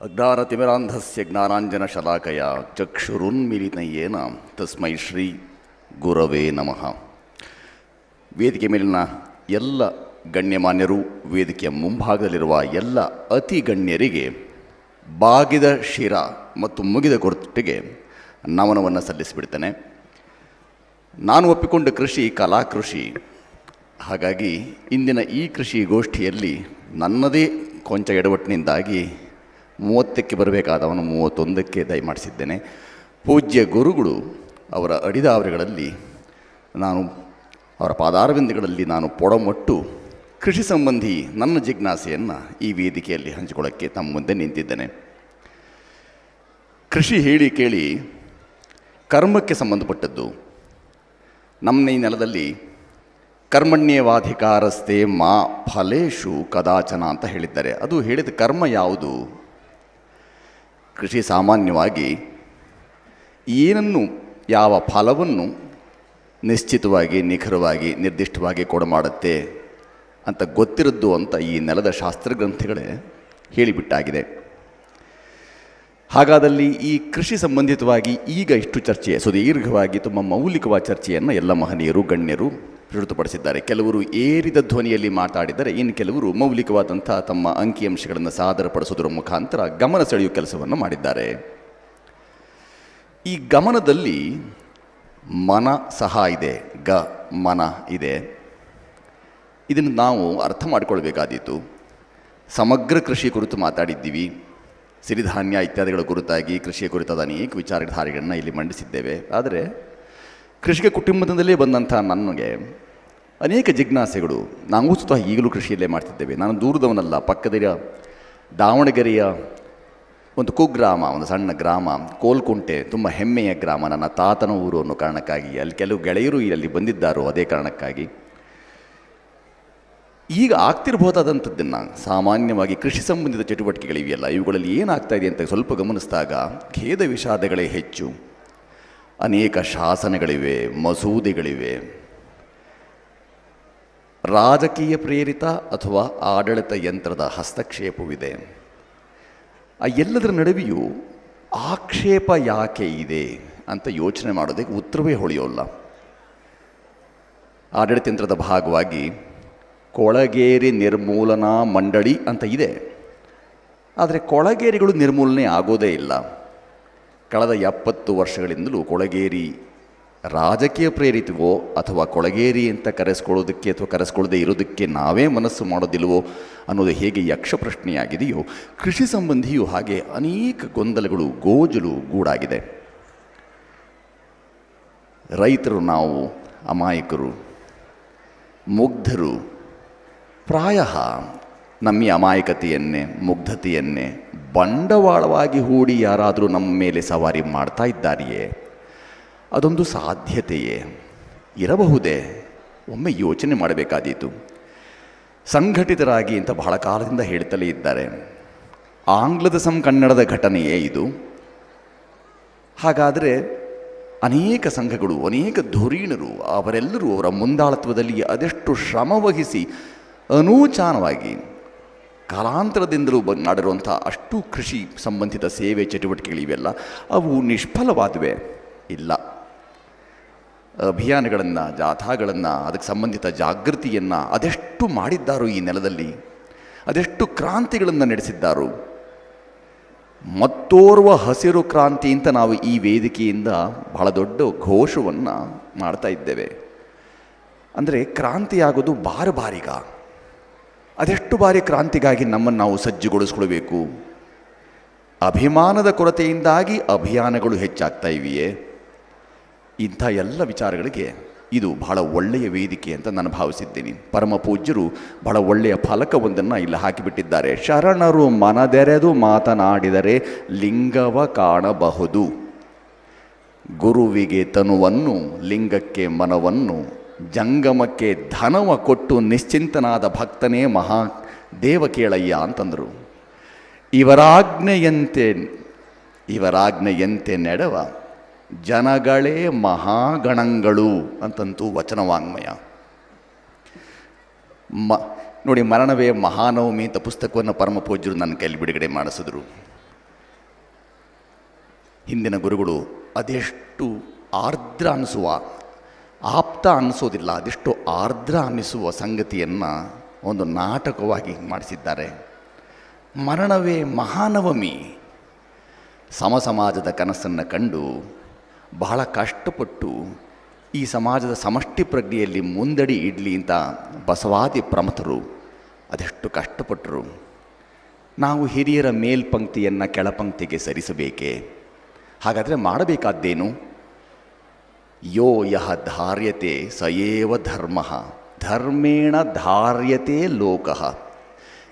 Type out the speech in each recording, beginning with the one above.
ಅಜ್ಞಾನತಿಮಿರಾಂಧಸ್ಯ ಜ್ಞಾನಾಂಜನ ಶಲಾಕಯ ಚಕ್ಷುರುನ್ಮಿಲಿತಯೇನ ತಸ್ಮೈ ಶ್ರೀ ಗುರವೇ ನಮಃ. ವೇದಿಕೆ ಮೇಲಿನ ಎಲ್ಲ ಗಣ್ಯಮಾನ್ಯರು ವೇದಿಕೆಯ ಮುಂಭಾಗದಲ್ಲಿರುವ ಎಲ್ಲ ಅತಿ ಗಣ್ಯರಿಗೆ ಬಾಗಿದ ಶಿರ ಮತ್ತು ಮುಗಿದ ಕೊರತೆಗೆ ನಮನವನ್ನು ಸಲ್ಲಿಸಿಬಿಡ್ತೇನೆ. ನಾನು ಒಪ್ಪಿಕೊಂಡ ಕೃಷಿ ಕಲಾಕೃಷಿ. ಹಾಗಾಗಿ ಇಂದಿನ ಈ ಕೃಷಿ ಗೋಷ್ಠಿಯಲ್ಲಿ ನನ್ನದೇ ಕೊಂಚ ಎಡವಟ್ಟಿನಿಂದಾಗಿ ಮೂವತ್ತಕ್ಕೆ ಬರಬೇಕಾದವನು ಮೂವತ್ತೊಂದಕ್ಕೆ ದಯಮಾಡಿಸಿದ್ದೇನೆ. ಪೂಜ್ಯ ಗುರುಗಳು ಅವರ ಅಡಿದಾವರಿಗಳಲ್ಲಿ ನಾನು, ಅವರ ಪಾದಾರವಿಂದಗಳಲ್ಲಿ ನಾನು ಪೊಡಮೊಟ್ಟು ಕೃಷಿ ಸಂಬಂಧಿ ನನ್ನ ಜಿಜ್ಞಾಸೆಯನ್ನು ಈ ವೇದಿಕೆಯಲ್ಲಿ ಹಂಚಿಕೊಳ್ಳೋಕ್ಕೆ ತಮ್ಮ ಮುಂದೆ ನಿಂತಿದ್ದೇನೆ. ಕೃಷಿ ಹೇಳಿ ಕೇಳಿ ಕರ್ಮಕ್ಕೆ ಸಂಬಂಧಪಟ್ಟದ್ದು. ನಮ್ಮ ಈ ನೆಲದಲ್ಲಿ ಕರ್ಮಣ್ಯವಾಧಿಕಾರಸ್ಥೆ ಮಾ ಫಲೇಶು ಕದಾಚನ ಅಂತ ಹೇಳಿದ್ದಾರೆ. ಅದು ಹೇಳಿದ ಕರ್ಮ ಯಾವುದು? ಕೃಷಿ ಸಾಮಾನ್ಯವಾಗಿ ಏನನ್ನು ಯಾವ ಫಲವನ್ನು ನಿಶ್ಚಿತವಾಗಿ, ನಿಖರವಾಗಿ, ನಿರ್ದಿಷ್ಟವಾಗಿ ಕೊಡಮಾಡುತ್ತೆ ಅಂತ ಗೊತ್ತಿರದ್ದು ಅಂತ ಈ ನೆಲದ ಶಾಸ್ತ್ರಗ್ರಂಥಗಳೇ ಹೇಳಿಬಿಟ್ಟಾಗಿದೆ. ಹಾಗಾದಲ್ಲಿ ಈ ಕೃಷಿ ಸಂಬಂಧಿತವಾಗಿ ಈಗ ಇಷ್ಟು ಚರ್ಚೆ, ಸುದೀರ್ಘವಾಗಿ ತುಂಬ ಮೌಲಿಕವಾದ ಚರ್ಚೆಯನ್ನು ಎಲ್ಲ ಮಹನೀಯರು, ಗಣ್ಯರು ಪ್ರಸ್ತುತಪಡಿಸಿದ್ದಾರೆ ಕೆಲವರು ಏರಿದ ಧ್ವನಿಯಲ್ಲಿ ಮಾತಾಡಿದರೆ, ಇನ್ನು ಕೆಲವರು ಮೌಲಿಕವಾದಂಥ ತಮ್ಮ ಅಂಕಿಅಂಶಗಳನ್ನು ಸಾದರಪಡಿಸೋದರ ಮುಖಾಂತರ ಗಮನ ಸೆಳೆಯುವ ಕೆಲಸವನ್ನು ಮಾಡಿದ್ದಾರೆ. ಈ ಗಮನದಲ್ಲಿ ಮನ ಸಹ ಇದೆ. ಗ, ಮನ ಇದೆ. ಇದನ್ನು ನಾವು ಅರ್ಥ ಮಾಡಿಕೊಳ್ಬೇಕಾದೀತು. ಸಮಗ್ರ ಕೃಷಿ ಕುರಿತು ಮಾತಾಡಿದ್ದೀವಿ. ಸಿರಿಧಾನ್ಯ ಇತ್ಯಾದಿಗಳ ಕುರಿತಾಗಿ ಕೃಷಿಯ ಕುರಿತಾದ ಅನೇಕ ವಿಚಾರಧಾರೆಗಳನ್ನು ಇಲ್ಲಿ ಮಂಡಿಸಿದ್ದೇವೆ. ಆದರೆ ಕೃಷಿಕ ಕುಟುಂಬದಿಂದಲೇ ಬಂದಂಥ ನನಗೆ ಅನೇಕ ಜಿಜ್ಞಾಸೆಗಳು. ನಾವು ಸ್ವತಃ ಈಗಲೂ ಕೃಷಿಯಲ್ಲೇ ಮಾಡ್ತಿದ್ದೇವೆ. ನಾನು ದೂರದವನಲ್ಲ ಪಕ್ಕದಿರ ದಾವಣಗೆರೆಯ ಒಂದು ಕುಗ್ರಾಮ, ಒಂದು ಸಣ್ಣ ಗ್ರಾಮ, ಕೋಲ್ಕುಂಟೆ, ತುಂಬ ಹೆಮ್ಮೆಯ ಗ್ರಾಮ, ನನ್ನ ತಾತನ ಊರು ಅನ್ನೋ ಕಾರಣಕ್ಕಾಗಿ, ಅಲ್ಲಿ ಕೆಲವು ಗೆಳೆಯರು ಇಲ್ಲಿ ಬಂದಿದ್ದಾರೋ ಅದೇ ಕಾರಣಕ್ಕಾಗಿ. ಈಗ ಆಗ್ತಿರ್ಬೋದಾದಂಥದ್ದನ್ನು ಸಾಮಾನ್ಯವಾಗಿ ಕೃಷಿ ಸಂಬಂಧಿತ ಚಟುವಟಿಕೆಗಳಿವೆಯಲ್ಲ, ಇವುಗಳಲ್ಲಿ ಏನಾಗ್ತಾ ಇದೆ ಅಂತ ಸ್ವಲ್ಪ ಗಮನಿಸಿದಾಗ, ಖೇದ ವಿಷಾದಗಳೇ ಹೆಚ್ಚು. ಅನೇಕ ಶಾಸನಗಳಿವೆ, ಮಸೂದೆಗಳಿವೆ. ರಾಜಕೀಯ ಪ್ರೇರಿತ ಅಥವಾ ಆಡಳಿತ ಯಂತ್ರದ ಹಸ್ತಕ್ಷೇಪವಿದೆ. ಆ ಎಲ್ಲದರ ನಡುವೆಯೂ ಆಕ್ಷೇಪ ಯಾಕೆ ಇದೆ ಅಂತ ಯೋಚನೆ ಮಾಡೋದಕ್ಕೆ ಉತ್ತರವೇ ಹೊಳೆಯೋಲ್ಲ ಆಡಳಿತ ಯಂತ್ರದ ಭಾಗವಾಗಿ ಕೊಳಗೇರಿ ನಿರ್ಮೂಲನಾ ಮಂಡಳಿ ಅಂತ ಇದೆ. ಆದರೆ ಕೊಳಗೇರಿಗಳು ನಿರ್ಮೂಲನೆ ಆಗೋದೇ ಇಲ್ಲ. ಕಳೆದ ಎಪ್ಪತ್ತು ವರ್ಷಗಳಿಂದಲೂ ಕೊಳಗೇರಿ ರಾಜಕೀಯ ಪ್ರೇರಿತವೋ ಅಥವಾ ಕೊಳಗೇರಿ ಅಂತ ಕರೆಸ್ಕೊಳ್ಳೋದಕ್ಕೆ ಅಥವಾ ಕರೆಸ್ಕೊಳ್ಳದೆ ಇರೋದಕ್ಕೆ ನಾವೇ ಮನಸ್ಸು ಮಾಡೋದಿಲ್ವೋ ಅನ್ನೋದು ಹೇಗೆ ಯಕ್ಷ ಪ್ರಶ್ನೆಯಾಗಿದೆಯೋ, ಕೃಷಿ ಸಂಬಂಧಿಯೂ ಹಾಗೆ ಅನೇಕ ಗೊಂದಲಗಳು ಗೋಜಲು ಗೂಡಾಗಿದೆ. ರೈತರು ನಾವು, ಅಮಾಯಕರು, ಮುಗ್ಧರು, ಪ್ರಾಯ ನಮ್ಮ ಅಮಾಯಕತೆಯನ್ನೇ, ಮುಗ್ಧತೆಯನ್ನೇ ಬಂಡವಾಳವಾಗಿ ಹೂಡಿ ಯಾರಾದರೂ ನಮ್ಮ ಮೇಲೆ ಸವಾರಿ ಮಾಡ್ತಾ ಇದ್ದಾರೆಯೇ? ಅದೊಂದು ಸಾಧ್ಯತೆಯೇ? ಇರಬಹುದೇ? ಒಮ್ಮೆ ಯೋಚನೆ ಮಾಡಬೇಕಾದೀತು. ಸಂಘಟಿತರಾಗಿ ಅಂತ ಬಹಳ ಕಾಲದಿಂದ ಹೇಳ್ತಲೇ ಇದ್ದಾರೆ. ಆಂಗ್ಲದ ಸಂ ಕನ್ನಡದ ಘಟನೆಯೇ ಇದು. ಹಾಗಾದರೆ ಅನೇಕ ಸಂಘಗಳು, ಅನೇಕ ಧುರೀಣರು ಅವರೆಲ್ಲರೂ ಅವರ ಮುಂದಾಳತ್ವದಲ್ಲಿ ಅದೆಷ್ಟು ಶ್ರಮವಹಿಸಿ ಅನೂಚಾನವಾಗಿ ಕಾಲಾಂತರದಿಂದಲೂ ಮಾಡಿರುವಂಥ ಅಷ್ಟು ಕೃಷಿ ಸಂಬಂಧಿತ ಸೇವೆ ಚಟುವಟಿಕೆಗಳಿವೆಲ್ಲ ಅವು ನಿಷ್ಫಲವಾದವೆ ಇಲ್ಲ. ಅಭಿಯಾನಗಳನ್ನು, ಜಾಥಾಗಳನ್ನು, ಅದಕ್ಕೆ ಸಂಬಂಧಿತ ಜಾಗೃತಿಯನ್ನು ಅದೆಷ್ಟು ಮಾಡಿದ್ದಾರೋ ಈ ನೆಲದಲ್ಲಿ, ಅದೆಷ್ಟು ಕ್ರಾಂತಿಗಳನ್ನು ನಡೆಸಿದ್ದಾರೋ, ಮತ್ತೋರ್ವ ಹಸಿರು ಕ್ರಾಂತಿ ಅಂತ ನಾವು ಈ ವೇದಿಕೆಯಿಂದ ಬಹಳ ದೊಡ್ಡ ಘೋಷವನ್ನು ಮಾಡ್ತಾ ಇದ್ದೇವೆ. ಅಂದರೆ ಕ್ರಾಂತಿಯಾಗೋದು ಬಾರ ಬಾರಿಗ. ಅದೆಷ್ಟು ಬಾರಿ ಕ್ರಾಂತಿಗಾಗಿ ನಮ್ಮನ್ನು ನಾವು ಸಜ್ಜುಗೊಳಿಸ್ಕೊಳ್ಬೇಕು? ಅಭಿಮಾನದ ಕೊರತೆಯಿಂದಾಗಿ ಅಭಿಯಾನಗಳು ಹೆಚ್ಚಾಗ್ತಾ ಇವೆಯೇ? ಇಂಥ ಎಲ್ಲ ವಿಚಾರಗಳಿಗೆ ಇದು ಬಹಳ ಒಳ್ಳೆಯ ವೇದಿಕೆ ಅಂತ ನಾನು ಭಾವಿಸಿದ್ದೀನಿ. ಪರಮ ಪೂಜ್ಯರು ಬಹಳ ಒಳ್ಳೆಯ ಫಲಕವೊಂದನ್ನು ಇಲ್ಲಿ ಹಾಕಿಬಿಟ್ಟಿದ್ದಾರೆ. ಶರಣರು ಮನದೆರೆದು ಮಾತನಾಡಿದರೆ ಲಿಂಗವ ಕಾಣಬಹುದು. ಗುರುವಿಗೆ ತನುವನ್ನು, ಲಿಂಗಕ್ಕೆ ಮನವನ್ನು ಜಂಗಮಕ್ಕೆ ಧನವ ಕೊಟ್ಟು ನಿಶ್ಚಿಂತನಾದ ಭಕ್ತನೇ ಮಹಾ ದೇವಕೇಳಯ್ಯ ಅಂತಂದರು. ಇವರಾಜ್ಞೆಯಂತೆ ಇವರಾಜ್ಞೆಯಂತೆ ನೆಡವ ಜನಗಳೇ ಮಹಾಗಣಗಳು ಅಂತಂತೂ ವಚನವಾಂಗ್ಮಯ. ಮ, ನೋಡಿ ಮರಣವೇ ಮಹಾನವಮಿ ಅಂತ ಪುಸ್ತಕವನ್ನು ಪರಮ ಪೂಜ್ಯರು ನನ್ನ ಕೈಲಿ ಬಿಡುಗಡೆ ಮಾಡಿಸಿದ್ರು. ಹಿಂದಿನ ಗುರುಗಳು ಅದೆಷ್ಟು ಆರ್ದ್ರ ಅನಿಸುವ ಆಪ್ತ ಅನ್ನಿಸೋದಿಲ್ಲ ಅದೆಷ್ಟು ಆರ್ದ್ರ ಅನ್ನಿಸುವ ಸಂಗತಿಯನ್ನು ಒಂದು ನಾಟಕವಾಗಿ ಮಾಡಿಸಿದ್ದಾರೆ. ಮರಣವೇ ಮಹಾನವಮಿ. ಸಮ ಸಮಾಜದ ಕನಸನ್ನು ಕಂಡು ಬಹಳ ಕಷ್ಟಪಟ್ಟು ಈ ಸಮಾಜದ ಸಮಷ್ಟಿ ಪ್ರಜ್ಞೆಯಲ್ಲಿ ಮುಂದಡಿ ಇಡಲಿ ಅಂತ ಬಸವಾದಿ ಪ್ರಮಥರು ಅದೆಷ್ಟು ಕಷ್ಟಪಟ್ಟರು ನಾವು ಹಿರಿಯರ ಮೇಲ್ಪಂಕ್ತಿಯನ್ನು ಕೆಳಪಂಕ್ತಿಗೆ ಸರಿಸಬೇಕೇ? ಹಾಗಾದರೆ ಮಾಡಬೇಕಾದ್ದೇನು? ಯೋ ಯಹ ಧಾರ್ಯತೆ ಸಯೇವ ಧರ್ಮ. ಧರ್ಮೇಣ ಧಾರ್ಯತೆ ಲೋಕಃ.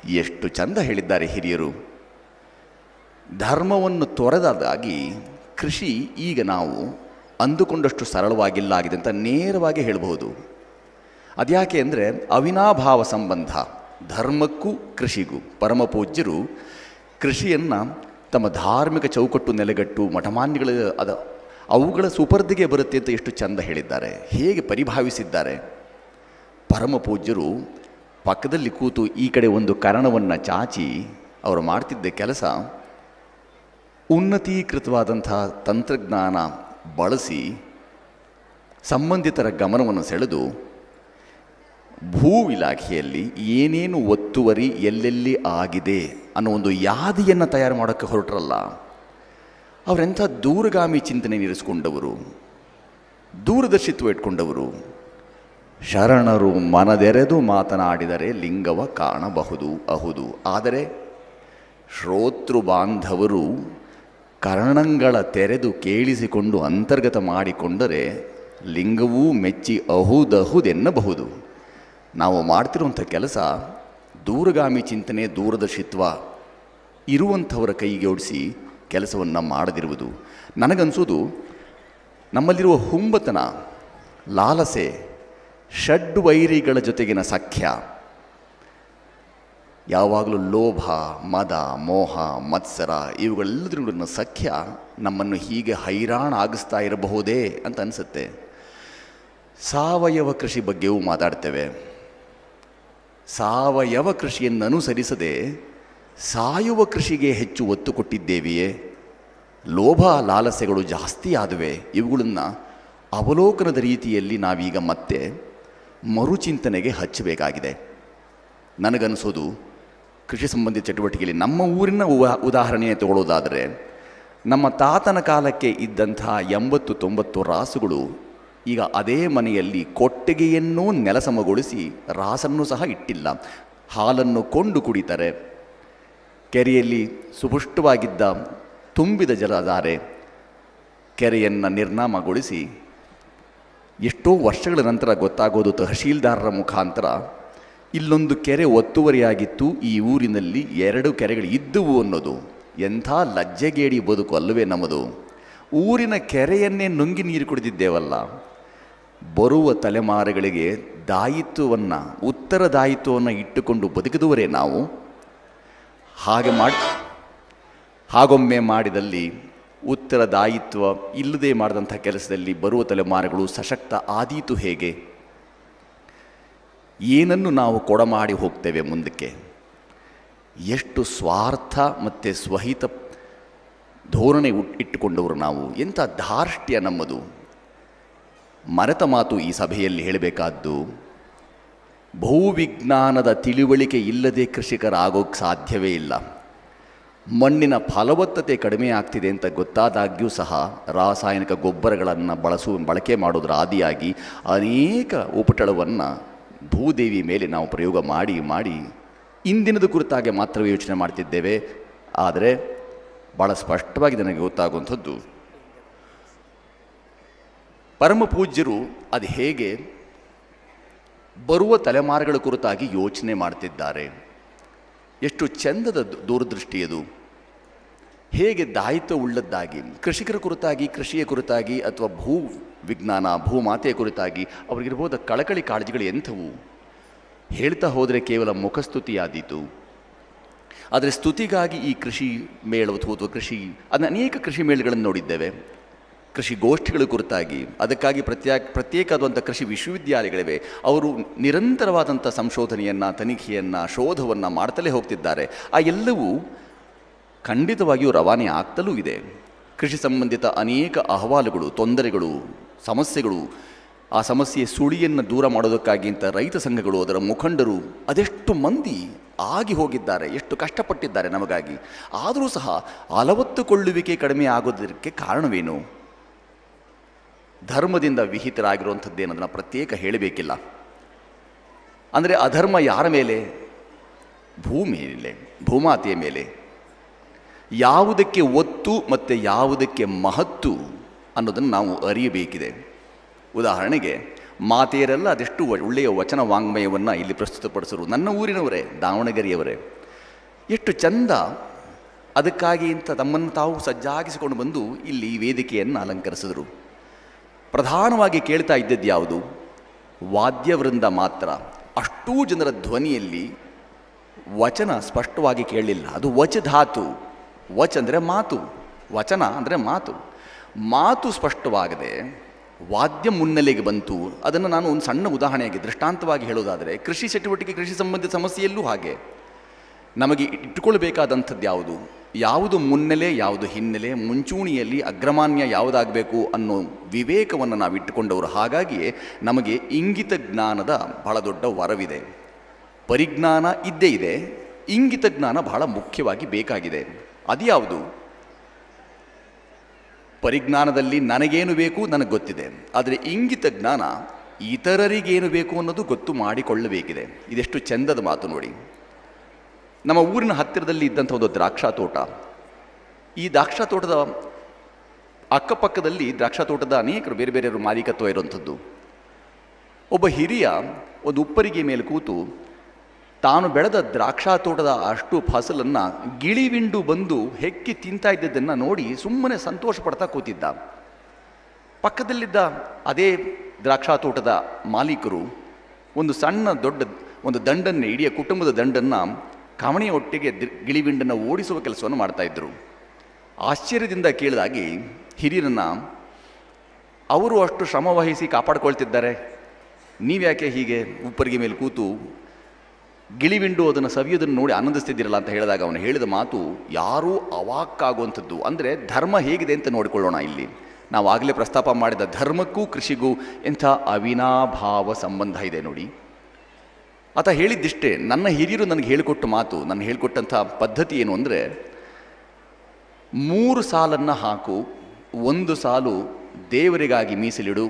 ಎಷ್ಟು ಚಂದ ಹೇಳಿದ್ದಾರೆ ಹಿರಿಯರು. ಧರ್ಮವನ್ನು ತೊರೆದಾಗಿ ಕೃಷಿ ಈಗ ನಾವು ಅಂದುಕೊಂಡಷ್ಟು ಸರಳವಾಗಿಲ್ಲ ಆಗಿದೆ ಅಂತ ನೇರವಾಗಿ ಹೇಳಬಹುದು. ಅದ್ಯಾಕೆ ಅಂದರೆ ಅವಿನಾಭಾವ ಸಂಬಂಧ, ಧರ್ಮಕ್ಕೂ ಕೃಷಿಗೂ. ಪರಮಪೂಜ್ಯರು ಕೃಷಿಯನ್ನು ತಮ್ಮ ಧಾರ್ಮಿಕ ಚೌಕಟ್ಟು ನೆಲೆಗಟ್ಟು ಮಠಮಾನ್ಯಗಳ ಅದ ಅವುಗಳ ಸುಪರ್ದಿಗೆ ಬರುತ್ತೆ ಅಂತ ಎಷ್ಟು ಚಂದ ಹೇಳಿದ್ದಾರೆ, ಹೇಗೆ ಪರಿಭಾವಿಸಿದ್ದಾರೆ. ಪರಮ ಪೂಜ್ಯರು ಪಕ್ಕದಲ್ಲಿ ಕೂತು ಈ ಕಡೆ ಒಂದು ಕರಣವನ್ನು ಚಾಚಿ ಅವರು ಮಾಡ್ತಿದ್ದ ಕೆಲಸ, ಉನ್ನತೀಕೃತವಾದಂಥ ತಂತ್ರಜ್ಞಾನ ಬಳಸಿ ಸಂಬಂಧಿತರ ಗಮನವನ್ನು ಸೆಳೆದು ಭೂ ಇಲಾಖೆಯಲ್ಲಿ ಏನೇನು ಒತ್ತುವರಿ ಎಲ್ಲೆಲ್ಲಿ ಆಗಿದೆ ಅನ್ನೋ ಒಂದು ಯಾದಿಯನ್ನು ತಯಾರು ಮಾಡೋಕ್ಕೆ ಹೊರಟ್ರಲ್ಲ. ಅವರೆಂಥ ದೂರಗಾಮಿ ಚಿಂತನೆ ಇರಿಸ್ಕೊಂಡವರು ದೂರದರ್ಶಿತ್ವ ಇಟ್ಕೊಂಡವರು. ಶರಣರು ಮನದೆರೆದು ಮಾತನಾಡಿದರೆ ಲಿಂಗವ ಕಾಣಬಹುದು, ಅಹುದು. ಆದರೆ ಶ್ರೋತೃ ಬಾಂಧವರು ಕರ್ಣಂಗಳ ತೆರೆದು ಕೇಳಿಸಿಕೊಂಡು ಅಂತರ್ಗತ ಮಾಡಿಕೊಂಡರೆ ಲಿಂಗವೂ ಮೆಚ್ಚಿ ಅಹುದಹುದೆನ್ನಬಹುದು. ನಾವು ಮಾಡ್ತಿರುವಂಥ ಕೆಲಸ ದೂರಗಾಮಿ ಚಿಂತನೆ, ದೂರದರ್ಶಿತ್ವ ಇರುವಂಥವರ ಕೈಗೆ ಓಡಿಸಿ ಕೆಲಸವನ್ನು ಮಾಡದಿರುವುದು. ನನಗನ್ಸೋದು ನಮ್ಮಲ್ಲಿರುವ ಹುಂಬತನ, ಲಾಲಸೆ ಷಡ್ ವೈರಿಗಳ ಜೊತೆಗಿನ ಸಖ್ಯ. ಯಾವಾಗಲೂ ಲೋಭ, ಮದ, ಮೋಹ, ಮತ್ಸರ ಇವುಗಳೆಲ್ಲದರ ಸಖ್ಯ ನಮ್ಮನ್ನು ಹೀಗೆ ಹೈರಾಣ ಆಗಿಸ್ತಾ ಇರಬಹುದೇ ಅಂತ ಅನಿಸುತ್ತೆ. ಸಾವಯವ ಕೃಷಿ ಬಗ್ಗೆಯೂ ಮಾತಾಡ್ತೇವೆ. ಸಾವಯವ ಕೃಷಿಯನ್ನು ಅನುಸರಿಸದೆ ಸಾಯುವ ಕೃಷಿಗೆ ಹೆಚ್ಚು ಒತ್ತು ಕೊಟ್ಟಿದ್ದೇವೆಯೇ? ಲೋಭ ಲಾಲಸೆಗಳು ಜಾಸ್ತಿ ಆದವೆ? ಇವುಗಳನ್ನು ಅವಲೋಕನದ ರೀತಿಯಲ್ಲಿ ನಾವೀಗ ಮತ್ತೆ ಮರುಚಿಂತನೆಗೆ ಹಚ್ಚಬೇಕಾಗಿದೆ. ನನಗನ್ನಿಸೋದು ಕೃಷಿ ಸಂಬಂಧಿತ ಚಟುವಟಿಕೆಯಲ್ಲಿ ನಮ್ಮ ಊರಿನ ಉದಾಹರಣೆ ತಗೊಳ್ಳೋದಾದರೆ ನಮ್ಮ ತಾತನ ಕಾಲಕ್ಕೆ ಇದ್ದಂಥ ಎಂಬತ್ತು ತೊಂಬತ್ತು ರಾಸುಗಳು ಈಗ ಅದೇ ಮನೆಯಲ್ಲಿ ಕೊಟ್ಟಿಗೆಯನ್ನೂ ನೆಲಸಮಗೊಳಿಸಿ ರಾಸನ್ನು ಸಹ ಇಟ್ಟಿಲ್ಲ. ಹಾಲನ್ನು ಕೊಂಡು ಕುಡಿತಾರೆ. ಕೆರೆಯಲ್ಲಿ ಸುಪುಷ್ಟವಾಗಿದ್ದ ತುಂಬಿದ ಜಲಧಾರೆ ಕೆರೆಯನ್ನು ನಿರ್ನಾಮಗೊಳಿಸಿ ಎಷ್ಟೋ ವರ್ಷಗಳ ನಂತರ ಗೊತ್ತಾಗೋದು ತಹಶೀಲ್ದಾರರ ಮುಖಾಂತರ ಇಲ್ಲೊಂದು ಕೆರೆ ಒತ್ತುವರಿಯಾಗಿತ್ತು. ಈ ಊರಿನಲ್ಲಿ ಎರಡು ಕೆರೆಗಳು ಇದ್ದುವು ಅನ್ನೋದು. ಎಂಥ ಲಜ್ಜೆಗೇಡಿ ಬದುಕು ಅಲ್ಲವೇ ನಮ್ಮದು. ಊರಿನ ಕೆರೆಯನ್ನೇ ನುಂಗಿ ನೀರು ಕುಡಿದಿದ್ದೇವಲ್ಲ. ಬರುವ ತಲೆಮಾರುಗಳಿಗೆ ದಾಯಿತ್ವವನ್ನು, ಉತ್ತರದಾಯಿತ್ವವನ್ನು ಇಟ್ಟುಕೊಂಡು ಬದುಕಿದವರೇ ನಾವು. ಹಾಗೆ ಮಾಡಿ ಹಾಗೊಮ್ಮೆ ಮಾಡಿದಲ್ಲಿ ಉತ್ತರದಾಯಿತ್ವ ಇಲ್ಲದೆ ಮಾಡಿದಂಥ ಕೆಲಸದಲ್ಲಿ ಬರುವ ತಲೆಮಾರುಗಳು ಸಶಕ್ತ ಆದೀತು ಹೇಗೆ? ಏನನ್ನು ನಾವು ಕೊಡಮಾಡಿ ಹೋಗ್ತೇವೆ ಮುಂದಕ್ಕೆ? ಎಷ್ಟು ಸ್ವಾರ್ಥ ಮತ್ತು ಸ್ವಹಿತ ಧೋರಣೆ ಇಟ್ಟುಕೊಂಡವರು ನಾವು. ಎಂಥ ಧಾರ್ಷ್ಟ್ಯ ನಮ್ಮದು. ಮರೆತ ಮಾತು ಈ ಸಭೆಯಲ್ಲಿ ಹೇಳಬೇಕಾದ್ದು ಭೂವಿಜ್ಞಾನದ ತಿಳುವಳಿಕೆ ಇಲ್ಲದೆ ಕೃಷಿಕರಾಗೋಕ್ಕೆ ಸಾಧ್ಯವೇ ಇಲ್ಲ. ಮಣ್ಣಿನ ಫಲವತ್ತತೆ ಕಡಿಮೆ ಆಗ್ತಿದೆ ಅಂತ ಗೊತ್ತಾದಾಗ್ಯೂ ಸಹ ರಾಸಾಯನಿಕ ಗೊಬ್ಬರಗಳನ್ನು ಬಳಸು, ಬಳಕೆ ಮಾಡೋದರ ಆದಿಯಾಗಿ ಅನೇಕ ಉಪಟಳವನ್ನು ಭೂದೇವಿ ಮೇಲೆ ನಾವು ಪ್ರಯೋಗ ಮಾಡಿ ಮಾಡಿ ಇಂದಿನದ ಕುರಿತಾಗೆ ಮಾತ್ರವೇ ಯೋಚನೆ ಮಾಡ್ತಿದ್ದೇವೆ. ಆದರೆ ಭಾಳ ಸ್ಪಷ್ಟವಾಗಿ ನನಗೆ ಗೊತ್ತಾಗುವಂಥದ್ದು. ಪರಮ ಪೂಜ್ಯರು ಅದು ಹೇಗೆ ಬರುವ ತಲೆಮಾರುಗಳ ಕುರಿತಾಗಿ ಯೋಚನೆ ಮಾಡ್ತಿದ್ದಾರೆ. ಎಷ್ಟು ಚಂದದ ದೂರದೃಷ್ಟಿಯದು ಹೇಗೆ ಉಳ್ಳದ್ದಾಗಿ ಕೃಷಿಕರ ಕುರಿತಾಗಿ, ಕೃಷಿಯ ಕುರಿತಾಗಿ ಅಥವಾ ಭೂ ವಿಜ್ಞಾನ ಭೂಮಾತೆಯ ಕುರಿತಾಗಿ ಅವರಿಗಿರ್ಬೋದ ಕಳಕಳಿ ಕಾಳಜಿಗಳು ಎಂಥವು? ಹೇಳ್ತಾ ಹೋದರೆ ಕೇವಲ ಮುಖಸ್ತುತಿಯಾದೀತು. ಆದರೆ ಸ್ತುತಿಗಾಗಿ ಈ ಕೃಷಿ ಮೇಳ ಅಥವಾ ಕೃಷಿ ಅದನ್ನ ಅನೇಕ ಕೃಷಿ ಮೇಳಗಳನ್ನು ನೋಡಿದ್ದೇವೆ. ಕೃಷಿ ಗೋಷ್ಠಿಗಳ ಕುರಿತಾಗಿ, ಅದಕ್ಕಾಗಿ ಪ್ರತ್ಯೇಕ, ಪ್ರತ್ಯೇಕವಾದಂಥ ಕೃಷಿ ವಿಶ್ವವಿದ್ಯಾಲಯಗಳಿವೆ. ಅವರು ನಿರಂತರವಾದಂಥ ಸಂಶೋಧನೆಯನ್ನು, ತನಿಖೆಯನ್ನು, ಶೋಧವನ್ನು ಮಾಡ್ತಲೇ ಹೋಗ್ತಿದ್ದಾರೆ. ಆ ಎಲ್ಲವೂ ಖಂಡಿತವಾಗಿಯೂ ರವಾನೆ ಆಗ್ತಲೂ ಇದೆ. ಕೃಷಿ ಸಂಬಂಧಿತ ಅನೇಕ ಅಹವಾಲುಗಳು, ತೊಂದರೆಗಳು, ಸಮಸ್ಯೆಗಳು, ಆ ಸಮಸ್ಯೆ ಸುಳಿಯನ್ನು ದೂರ ಮಾಡೋದಕ್ಕಾಗಿ ಅಂತ ರೈತ ಸಂಘಗಳು, ಅದರ ಮುಖಂಡರು ಅದೆಷ್ಟು ಮಂದಿ ಆಗಿ ಹೋಗಿದ್ದಾರೆ, ಎಷ್ಟು ಕಷ್ಟಪಟ್ಟಿದ್ದಾರೆ ನಮಗಾಗಿ. ಆದರೂ ಸಹ ಅಲವತ್ತುಕೊಳ್ಳುವಿಕೆ ಕಡಿಮೆ ಆಗೋದಕ್ಕೆ ಕಾರಣವೇನು? ಧರ್ಮದಿಂದ ವಿಹಿತರಾಗಿರುವಂಥದ್ದೇನದನ್ನು ಪ್ರತ್ಯೇಕ ಹೇಳಬೇಕಿಲ್ಲ. ಅಂದರೆ ಅಧರ್ಮ ಯಾರ ಮೇಲೆ? ಭೂಮಿ ಮೇಲೆ, ಭೂಮಾತೆಯ ಮೇಲೆ. ಯಾವುದಕ್ಕೆ ಒತ್ತು ಮತ್ತು ಯಾವುದಕ್ಕೆ ಮಹತ್ತು ಅನ್ನೋದನ್ನು ನಾವು ಅರಿಯಬೇಕಿದೆ. ಉದಾಹರಣೆಗೆ, ಮಾತೆಯರೆಲ್ಲ ಅದೆಷ್ಟು ಒಳ್ಳೆಯ ವಚನ ವಾಂಗ್ಮಯವನ್ನು ಇಲ್ಲಿ ಪ್ರಸ್ತುತಪಡಿಸರು ನನ್ನ ಊರಿನವರೇ, ದಾವಣಗೆರೆಯವರೇ. ಎಷ್ಟು ಚಂದ ಅದಕ್ಕಾಗಿ ಇಂಥ ತಮ್ಮನ್ನು ತಾವು ಸಜ್ಜಾಗಿಸಿಕೊಂಡು ಬಂದು ಇಲ್ಲಿ ವೇದಿಕೆಯನ್ನು ಅಲಂಕರಿಸಿದರು. ಪ್ರಧಾನವಾಗಿ ಕೇಳ್ತಾ ಇದ್ದದ್ದು ಯಾವುದು? ವಾದ್ಯವೃಂದ ಮಾತ್ರ. ಅಷ್ಟೂ ಜನರ ಧ್ವನಿಯಲ್ಲಿ ವಚನ ಸ್ಪಷ್ಟವಾಗಿ ಕೇಳಲಿಲ್ಲ. ಅದು ವಚ ಧಾತು ವಚ ಅಂದರೆ ಮಾತು. ವಚನ ಅಂದರೆ ಮಾತು. ಮಾತು ಸ್ಪಷ್ಟವಾಗದೆ ವಾದ್ಯ ಮುನ್ನೆಲೆಗೆ ಬಂತು. ಅದನ್ನು ನಾನು ಒಂದು ಸಣ್ಣ ಉದಾಹರಣೆಯಾಗಿ ದೃಷ್ಟಾಂತವಾಗಿ ಹೇಳೋದಾದರೆ ಕೃಷಿ ಚಟುವಟಿಕೆ, ಕೃಷಿ ಸಂಬಂಧಿತ ಸಮಸ್ಯೆಯಲ್ಲೂ ಹಾಗೆ. ನಮಗೆ ಇಟ್ಟುಕೊಳ್ಬೇಕಾದಂಥದ್ದು ಯಾವುದು? ಯಾವುದು ಮುನ್ನೆಲೆ, ಯಾವುದು ಹಿನ್ನೆಲೆ, ಮುಂಚೂಣಿಯಲ್ಲಿ ಅಗ್ರಮಾನ್ಯ ಯಾವುದಾಗಬೇಕು ಅನ್ನೋ ವಿವೇಕವನ್ನು ನಾವು ಇಟ್ಟುಕೊಂಡವರು. ಹಾಗಾಗಿಯೇ ನಮಗೆ ಇಂಗಿತ ಜ್ಞಾನದ ಬಹಳ ದೊಡ್ಡ ವರವಿದೆ. ಪರಿಜ್ಞಾನ ಇದ್ದೇ ಇದೆ. ಇಂಗಿತ ಜ್ಞಾನ ಬಹಳ ಮುಖ್ಯವಾಗಿ ಬೇಕಾಗಿದೆ. ಅದ್ಯಾವುದು ಪರಿಜ್ಞಾನದಲ್ಲಿ ನನಗೇನು ಬೇಕು ನನಗೆ ಗೊತ್ತಿದೆ. ಆದರೆ ಇಂಗಿತ ಜ್ಞಾನ ಇತರರಿಗೇನು ಬೇಕು ಅನ್ನೋದು ಗೊತ್ತು ಮಾಡಿಕೊಳ್ಳಬೇಕಿದೆ. ಇದೆಷ್ಟು ಚೆಂದದ ಮಾತು ನೋಡಿ. ನಮ್ಮ ಊರಿನ ಹತ್ತಿರದಲ್ಲಿ ಇದ್ದಂಥ ಒಂದು ದ್ರಾಕ್ಷಾ ತೋಟ ಈ ದ್ರಾಕ್ಷಾ ತೋಟದ ಅಕ್ಕಪಕ್ಕದಲ್ಲಿ ದ್ರಾಕ್ಷಾ ತೋಟದ ಅನೇಕರು ಬೇರೆ ಬೇರೆಯವರು ಮಾಲೀಕತ್ವ ಇರುವಂಥದ್ದು. ಒಬ್ಬ ಹಿರಿಯ ಒಂದು ಉಪ್ಪರಿಗೆ ಮೇಲೆ ಕೂತು ತಾನು ಬೆಳೆದ ದ್ರಾಕ್ಷಾ ತೋಟದ ಅಷ್ಟು ಫಸಲನ್ನು ಗಿಳಿವಿಂಡು ಬಂದು ಹೆಕ್ಕಿ ತಿಂತಾ ಇದ್ದದ್ದನ್ನು ನೋಡಿ ಸುಮ್ಮನೆ ಸಂತೋಷ ಪಡ್ತಾ ಕೂತಿದ್ದ. ಪಕ್ಕದಲ್ಲಿದ್ದ ಅದೇ ದ್ರಾಕ್ಷಾ ತೋಟದ ಮಾಲೀಕರು ಒಂದು ಸಣ್ಣ ದೊಡ್ಡ ಒಂದು ದಂಡನ್ನು, ಇಡೀ ಕುಟುಂಬದ ದಂಡನ್ನು ಕವಣೆಯ ಒಟ್ಟಿಗೆ ಗಿಳಿವಿಂಡನ್ನು ಓಡಿಸುವ ಕೆಲಸವನ್ನು ಮಾಡ್ತಾ ಇದ್ದರು ಆಶ್ಚರ್ಯದಿಂದ ಕೇಳಿದಾಗಿ, ಹಿರಿಯರನ್ನು, ಅವರು ಅಷ್ಟು ಶ್ರಮ ವಹಿಸಿ ಕಾಪಾಡ್ಕೊಳ್ತಿದ್ದಾರೆ. ನೀವ್ಯಾಕೆ ಹೀಗೆ ಉಪ್ಪರಿಗೆ ಮೇಲೆ ಕೂತು ಗಿಳಿವಿಂಡು ಅದನ್ನು ಸವಿಯೋದನ್ನು ನೋಡಿ ಆನಂದಿಸ್ತಿದ್ದೀರಲ್ಲ ಅಂತ ಹೇಳಿದಾಗ ಅವನು ಹೇಳಿದ ಮಾತು, ಯಾರೂ ಅವಾಕ್ಕಾಗುವಂಥದ್ದು. ಅಂದರೆ ಧರ್ಮ ಹೇಗಿದೆ ಅಂತ ನೋಡಿಕೊಳ್ಳೋಣ ಇಲ್ಲಿ. ನಾವು ಆಗಲೇ ಪ್ರಸ್ತಾಪ ಮಾಡಿದ ಧರ್ಮಕ್ಕೂ ಕೃಷಿಗೂ ಎಂಥ ಅವಿನಾಭಾವ ಸಂಬಂಧ ಇದೆ ನೋಡಿ. ಆತ ಹೇಳಿದ್ದಿಷ್ಟೇ, ನನ್ನ ಹಿರಿಯರು ನನಗೆ ಹೇಳಿಕೊಟ್ಟ ಮಾತು ನನ್ನ ಹೇಳಿಕೊಟ್ಟಂಥ ಪದ್ಧತಿ ಏನು ಅಂದರೆ, ಮೂರು ಸಾಲನ್ನು ಹಾಕು, ಒಂದು ಸಾಲು ದೇವರಿಗಾಗಿ ಮೀಸಲಿಡು,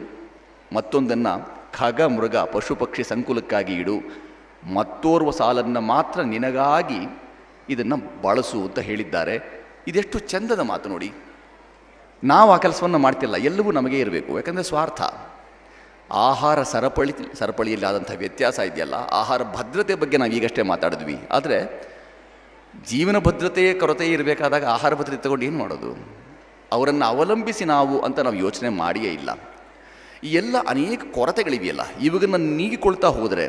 ಮತ್ತೊಂದನ್ನು ಖಗ, ಮೃಗ ಪಶು ಪಕ್ಷಿ ಸಂಕುಲಕ್ಕಾಗಿ ಇಡು, ಮತ್ತೋರ್ವ ಸಾಲನ್ನು ಮಾತ್ರ ನಿನಗಾಗಿ ಇದನ್ನು ಬಳಸು ಅಂತ ಹೇಳಿದ್ದಾರೆ. ಇದೆಷ್ಟು ಚಂದದ ಮಾತು ನೋಡಿ. ನಾವು ಆ ಕೆಲಸವನ್ನು ಮಾಡ್ತಿಲ್ಲ, ಎಲ್ಲವೂ ನಮಗೆ ಇರಬೇಕು, ಯಾಕಂದರೆ ಸ್ವಾರ್ಥ. ಆಹಾರ ಸರಪಳಿ ಸರಪಳಿಯಲ್ಲಿ ಆದಂಥ ವ್ಯತ್ಯಾಸ ಇದೆಯಲ್ಲ, ಆಹಾರ ಭದ್ರತೆ ಬಗ್ಗೆ ನಾವು ಈಗಷ್ಟೇ ಮಾತಾಡಿದ್ವಿ. ಆದರೆ ಜೀವನ ಭದ್ರತೆಯೇ ಕೊರತೆ ಇರಬೇಕಾದಾಗ ಆಹಾರ ಭದ್ರತೆ ತಗೊಂಡು ಏನು ಮಾಡೋದು? ಅವರನ್ನು ಅವಲಂಬಿಸಿ ನಾವು ಅಂತ ನಾವು ಯೋಚನೆ ಮಾಡಿಯೇ ಇಲ್ಲ. ಈ ಎಲ್ಲ ಅನೇಕ ಕೊರತೆಗಳಿವೆಯಲ್ಲ, ಇವುಗಳನ್ನು ನೀಗಿಕೊಳ್ತಾ ಹೋದರೆ,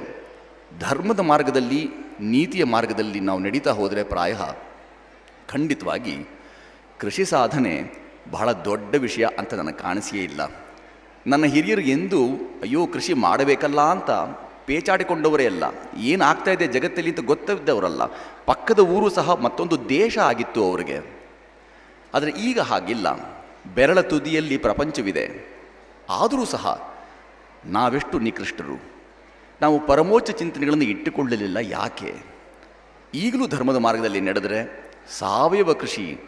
ಧರ್ಮದ ಮಾರ್ಗದಲ್ಲಿ, ನೀತಿಯ ಮಾರ್ಗದಲ್ಲಿ ನಾವು ನಡೀತಾ ಹೋದರೆ ಪ್ರಾಯ ಖಂಡಿತವಾಗಿ ಕೃಷಿ ಸಾಧನೆ ಬಹಳ ದೊಡ್ಡ ವಿಷಯ ಅಂತ ನನಗೆ ಕಾಣಿಸಿಯೇ ಇಲ್ಲ. ನನ್ನ ಹಿರಿಯರು ಎಂದು, ಅಯ್ಯೋ, ಕೃಷಿ ಮಾಡಬೇಕಲ್ಲ ಅಂತ ಪೇಚಾಡಿಕೊಂಡವರೇ ಅಲ್ಲ. ಏನಾಗ್ತಾ ಇದೆ ಜಗತ್ತಲ್ಲಿ ಅಂತ ಗೊತ್ತಿದ್ದವರಲ್ಲ. ಪಕ್ಕದ ಊರು ಸಹ ಮತ್ತೊಂದು ದೇಶ ಆಗಿತ್ತು ಅವರಿಗೆ. ಆದರೆ ಈಗ ಹಾಗಿಲ್ಲ. ಬೆರಳ ತುದಿಯಲ್ಲಿ ಪ್ರಪಂಚವಿದೆ. ಆದರೂ ಸಹ ನಾವೆಷ್ಟು ನಿಕೃಷ್ಟರು. ನಾವು ಪರಮೋಚ್ಚ ಚಿಂತನೆಗಳನ್ನು ಇಟ್ಟುಕೊಳ್ಳಲಿಲ್ಲ ಯಾಕೆ? ಈಗಲೂ ಧರ್ಮದ ಮಾರ್ಗದಲ್ಲಿ ನಡೆದರೆ ಸಾವಯವ ಕೃಷಿ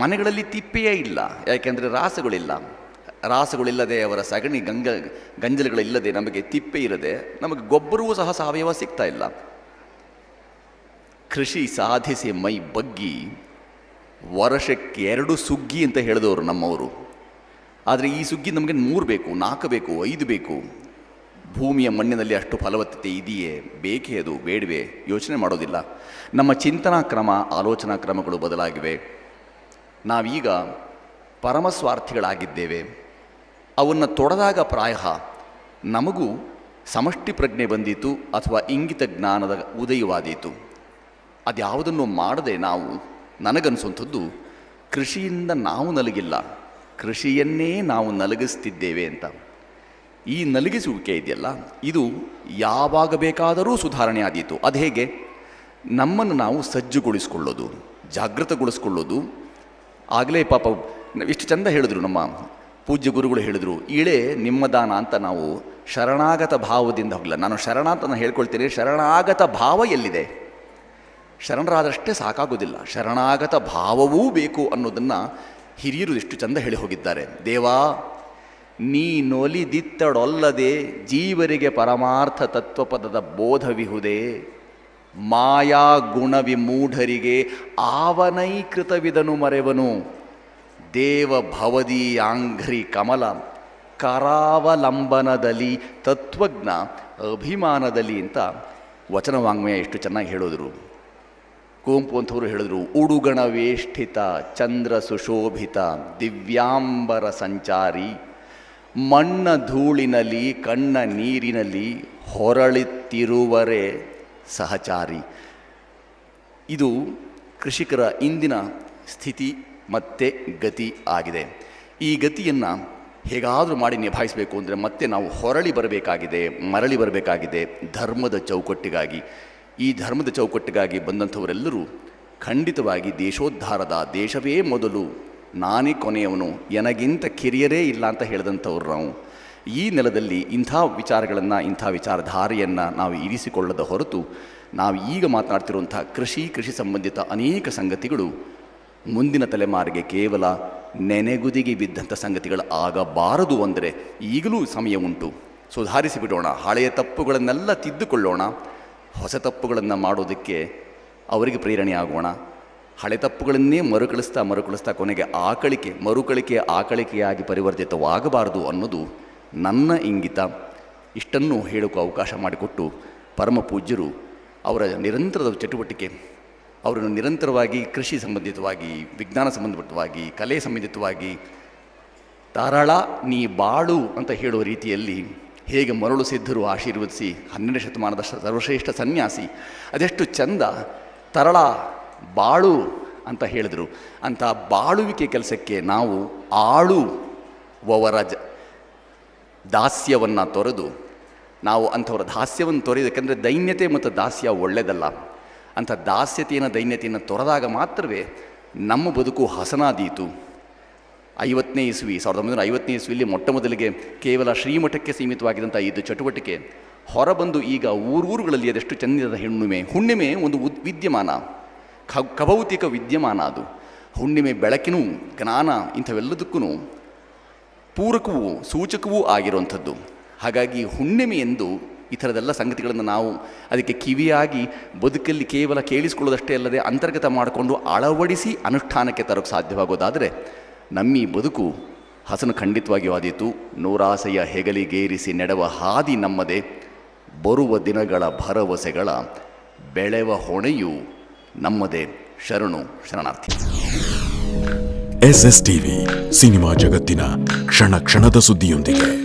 ಮನೆಗಳಲ್ಲಿ ತಿಪ್ಪೆಯೇ ಇಲ್ಲ. ಯಾಕೆಂದರೆ ರಾಸಗಳಿಲ್ಲ. ರಾಸಗಳಿಲ್ಲದೆ, ಅವರ ಸಗಣಿ ಗಂಗ, ಗಂಜಲಗಳಿಲ್ಲದೆ ನಮಗೆ ತಿಪ್ಪೆ ಇರದೆ, ನಮಗೆ ಗೊಬ್ಬರವೂ ಸಹ ಸಾವಯವ ಸಿಗ್ತಾ ಇಲ್ಲ. ಕೃಷಿ ಸಾಧಿಸಿ ಮೈ ಬಗ್ಗಿ, ವರ್ಷಕ್ಕೆ ಎರಡು ಸುಗ್ಗಿ ಅಂತ ಹೇಳಿದವರು ನಮ್ಮವರು. ಆದರೆ ಈ ಸುಗ್ಗಿ ನಮಗೆ ಮೂರು ಬೇಕು, ನಾಲ್ಕು ಬೇಕು, ಐದು ಬೇಕು. ಭೂಮಿಯ ಮಣ್ಣಿನಲ್ಲಿ ಅಷ್ಟು ಫಲವತ್ತತೆ ಇದೆಯೇ? ಬೇಕೇ ಅದು, ಬೇಡವೆ? ಯೋಚನೆ ಮಾಡೋದಿಲ್ಲ. ನಮ್ಮ ಚಿಂತನಾ ಕ್ರಮ, ಆಲೋಚನಾ ಕ್ರಮಗಳು ಬದಲಾಗಿವೆ. ನಾವೀಗ ಪರಮಸ್ವಾರ್ಥಿಗಳಾಗಿದ್ದೇವೆ. ಅವನ್ನು ತೊಡೆದಾಗ ಪ್ರಾಯ ನಮಗೂ ಸಮಷ್ಟಿ ಪ್ರಜ್ಞೆ ಬಂದಿತು ಅಥವಾ ಇಂಗಿತ ಜ್ಞಾನದ ಉದಯವಾದೀತು. ಅದ್ಯಾವುದನ್ನು ಮಾಡದೆ ನಾವು ನನಗನ್ಸುವಂಥದ್ದು ಕೃಷಿಯಿಂದ ನಾವು ನಲಗಿಲ್ಲ. ಕೃಷಿಯನ್ನೇ ನಾವು ನಲಗಿಸ್ತಿದ್ದೇವೆ ಅಂತ. ಈ ನಲಗಿಸುವಿಕೆ ಇದೆಯಲ್ಲ, ಇದು ಯಾವಾಗ ಬೇಕಾದರೂ ಸುಧಾರಣೆ ಆದೀತು ಅದು ಹೇಗೆ? ನಮ್ಮನ್ನು ನಾವು ಸಜ್ಜುಗೊಳಿಸ್ಕೊಳ್ಳೋದು, ಜಾಗೃತಗೊಳಿಸ್ಕೊಳ್ಳೋದು. ಆಗಲೇ ಪಾಪ ಇಷ್ಟು ಚಂದ ಹೇಳಿದ್ರು ನಮ್ಮ ಪೂಜ್ಯ ಗುರುಗಳು ಹೇಳಿದರು, ಇಳೆ ನಿಮ್ಮ ದಾನ ಅಂತ ನಾವು ಶರಣಾಗತ ಭಾವದಿಂದ ಹೋಗಲ್ಲ ನಾನು ಶರಣ ಅಂತ ನಾನು ಹೇಳ್ಕೊಳ್ತೀನಿ, ಶರಣಾಗತ ಭಾವ ಎಲ್ಲಿದೆ? ಶರಣರಾದಷ್ಟೇ ಸಾಕಾಗೋದಿಲ್ಲ. ಶರಣಾಗತ ಭಾವವೂ ಬೇಕು ಅನ್ನೋದನ್ನು ಹಿರಿಯರು ಎಷ್ಟು ಚಂದ ಹೇಳಿ ಹೋಗಿದ್ದಾರೆ. ದೇವಾ, ನೀ ನೊಲಿದಿತ್ತಡೊಲ್ಲದೆ ಜೀವರಿಗೆ ಪರಮಾರ್ಥ ತತ್ವಪದದ ಬೋಧವಿಹುದೇ. ಮಾಯಾ ಗುಣವಿಮೂಢರಿಗೆ ಆವನೈಕೃತವಿದನು ಮರೆವನು. ದೇವ ಭವದೀಯಾಂಘ್ರಿ ಕಮಲ, ಕರಾವಲಂಬನದಲ್ಲಿ ತತ್ವಜ್ಞ, ಅಭಿಮಾನದಲ್ಲಿ ಅಂತ ವಚನವಾಂಗ್ಮಯ ಎಷ್ಟು ಚೆನ್ನಾಗಿ ಹೇಳಿದ್ರು. ಕುವೆಂಪು ಅಂಥವ್ರು ಹೇಳಿದ್ರು ಉಡುಗಣ ವೇಷ್ಠಿತ ಚಂದ್ರ ಸುಶೋಭಿತ, ದಿವ್ಯಾಂಬರ ಸಂಚಾರಿ, ಮಣ್ಣ ಧೂಳಿನಲ್ಲಿ, ಕಣ್ಣ ನೀರಿನಲ್ಲಿ ಹೊರಳಿತ್ತಿರುವರೆ ಸಹಚಾರಿ. ಇದು ಕೃಷಿಕರ ಇಂದಿನ ಸ್ಥಿತಿ. ಮತ್ತೆ ಗತಿ ಆಗಿದೆ. ಈ ಗತಿಯನ್ನು ಹೇಗಾದರೂ ಮಾಡಿ ನಿಭಾಯಿಸಬೇಕು ಅಂದರೆ ಮತ್ತೆ ನಾವು ಹೊರಳಿ ಬರಬೇಕಾಗಿದೆ, ಮರಳಿ ಬರಬೇಕಾಗಿದೆ ಧರ್ಮದ ಚೌಕಟ್ಟಿಗಾಗಿ. ಈ ಧರ್ಮದ ಚೌಕಟ್ಟಿಗಾಗಿ ಬಂದಂಥವರೆಲ್ಲರೂ ಖಂಡಿತವಾಗಿ ದೇಶೋದ್ಧಾರದ ದೇಶವೇ ಮೊದಲು. ನಾನೇ ಕೊನೆಯವನು, ಎನಗಿಂತ ಕಿರಿಯರೇ ಇಲ್ಲ ಅಂತ ಹೇಳಿದಂಥವ್ರು ನಾವು. ಈ ನೆಲದಲ್ಲಿ ಇಂಥ ವಿಚಾರಗಳನ್ನು, ಇಂಥ ವಿಚಾರಧಾರೆಯನ್ನು ನಾವು ಇರಿಸಿಕೊಳ್ಳದ ಹೊರತು ನಾವು ಈಗ ಮಾತನಾಡ್ತಿರುವಂಥ ಕೃಷಿ ಕೃಷಿ ಸಂಬಂಧಿತ ಅನೇಕ ಸಂಗತಿಗಳು ಮುಂದಿನ ತಲೆಮಾರಿಗೆ ಕೇವಲ ನೆನೆಗುದಿಗೆ ಬಿದ್ದಂಥ ಸಂಗತಿಗಳು ಆಗಬಾರದು ಅಂದರೆ ಈಗಲೂ ಸಮಯ ಉಂಟು. ಸುಧಾರಿಸಿ ಬಿಡೋಣ. ಹಳೆಯ ತಪ್ಪುಗಳನ್ನೆಲ್ಲ ತಿದ್ದುಕೊಳ್ಳೋಣ. ಹೊಸ ತಪ್ಪುಗಳನ್ನು ಮಾಡೋದಕ್ಕೆ ಅವರಿಗೆ ಪ್ರೇರಣೆ ಆಗೋಣ ಹಳೆ ತಪ್ಪುಗಳನ್ನೇ ಮರುಕಳಿಸ್ತಾ ಮರುಕಳಿಸ್ತಾ ಕೊನೆಗೆ ಆಕಳಿಕೆ, ಮರುಕಳಿಕೆ, ಆಕಳಿಕೆಯಾಗಿ ಪರಿವರ್ತಿತವಾಗಬಾರದು ಅನ್ನೋದು ನನ್ನ ಇಂಗಿತ. ಇಷ್ಟನ್ನು ಹೇಳೋಕ್ಕೂ ಅವಕಾಶ ಮಾಡಿಕೊಟ್ಟು ಪರಮ ಪೂಜ್ಯರು ಅವರ ನಿರಂತರದ ಚಟುವಟಿಕೆ ಅವರನ್ನು ನಿರಂತರವಾಗಿ ಕೃಷಿ ಸಂಬಂಧಿತವಾಗಿ, ವಿಜ್ಞಾನ ಸಂಬಂಧಪಟ್ಟವಾಗಿ, ಕಲೆ ಸಂಬಂಧಿತವಾಗಿ ತಾರಾಳ ನೀ ಬಾಳು ಅಂತ ಹೇಳುವ ರೀತಿಯಲ್ಲಿ ಹೇಗೆ ಮರಳು ಸಿದ್ಧರು ಆಶೀರ್ವದಿಸಿ ಹನ್ನೆರಡು ಶತಮಾನದ ಸರ್ವಶ್ರೇಷ್ಠ ಸನ್ಯಾಸಿ, ಅದೆಷ್ಟು ಚಂದ ತರಳ ಬಾಳು ಅಂತ ಹೇಳಿದರು. ಅಂಥ ಬಾಳುವಿಕೆ ಕೆಲಸಕ್ಕೆ ನಾವು ಆಳುವವರ ಜ, ದಾಸ್ಯವನ್ನು ತೊರೆದು, ನಾವು ಅಂಥವರ ದಾಸ್ಯವನ್ನು ತೊರೆಯೋದಕ್ಕೆಂದರೆ ದೈನ್ಯತೆ ಮತ್ತು ದಾಸ್ಯ ಒಳ್ಳೆಯದಲ್ಲ ಅಂಥ ದಾಸ್ಯತೆಯನ್ನು, ದೈನ್ಯತೆಯನ್ನು ತೊರೆದಾಗ ಮಾತ್ರವೇ ನಮ್ಮ ಬದುಕು ಹಸನಾದೀತು. ಐವತ್ತನೇ ಇಸ್ವಿ, ಸಾವಿರದ ಒಂಬೈನೂರ ಐವತ್ತನೇ ಇಸ್ವಿಯಲ್ಲಿ ಮೊಟ್ಟ ಮೊದಲಿಗೆ ಕೇವಲ ಶ್ರೀಮಠಕ್ಕೆ ಸೀಮಿತವಾಗಿದ್ದಂಥ ಇದು ಚಟುವಟಿಕೆ ಹೊರಬಂದು ಈಗ ಊರೂರುಗಳಲ್ಲಿ ಅದೆಷ್ಟು ಚಂದಿದ ಹುಣ್ಣಿಮೆ. ಹುಣ್ಣಿಮೆ ಒಂದು ಉದ್, ವಿದ್ಯಮಾನ. ಕಭೌತಿಕ ವಿದ್ಯಮಾನ ಅದು. ಹುಣ್ಣಿಮೆ ಬೆಳಕಿನೂ, ಜ್ಞಾನ ಇಂಥವೆಲ್ಲದಕ್ಕೂ ಪೂರಕವೂ ಸೂಚಕವೂ ಆಗಿರುವಂಥದ್ದು. ಹಾಗಾಗಿ ಹುಣ್ಣಿಮೆ ಎಂದು ಈ ಥರದೆಲ್ಲ ಸಂಗತಿಗಳನ್ನು ನಾವು ಅದಕ್ಕೆ ಕಿವಿಯಾಗಿ ಬದುಕಲ್ಲಿ ಕೇವಲ ಕೇಳಿಸಿಕೊಳ್ಳೋದಷ್ಟೇ ಅಲ್ಲದೆ ಅಂತರ್ಗತ ಮಾಡಿಕೊಂಡು ಅಳವಡಿಸಿ ಅನುಷ್ಠಾನಕ್ಕೆ ತರೋಕ್ಕೆ ಸಾಧ್ಯವಾಗೋದಾದರೆ ನಮ್ಮಿ ಬದುಕು ಹಸನು ಖಂಡಿತವಾಗಿ ಆದೀತು. ನೂರಾಸೆಯ ಹೆಗಲಿಗೇರಿಸಿ ನೆಡವ ಹಾದಿ ನಮ್ಮದೇ. ಬರುವ ದಿನಗಳ ಭರವಸೆಗಳ ಬೆಳೆವ ಹೊಣೆಯು ನಮ್ಮದೇ. ಶರಣು ಶರಣಾರ್ಥಿ. ಎಸ್ ಎಸ್ ಟಿವಿ ಸಿನಿಮಾ ಜಗತ್ತಿನ ಕ್ಷಣ ಕ್ಷಣದ ಸುದ್ದಿಯೊಂದಿಗೆ.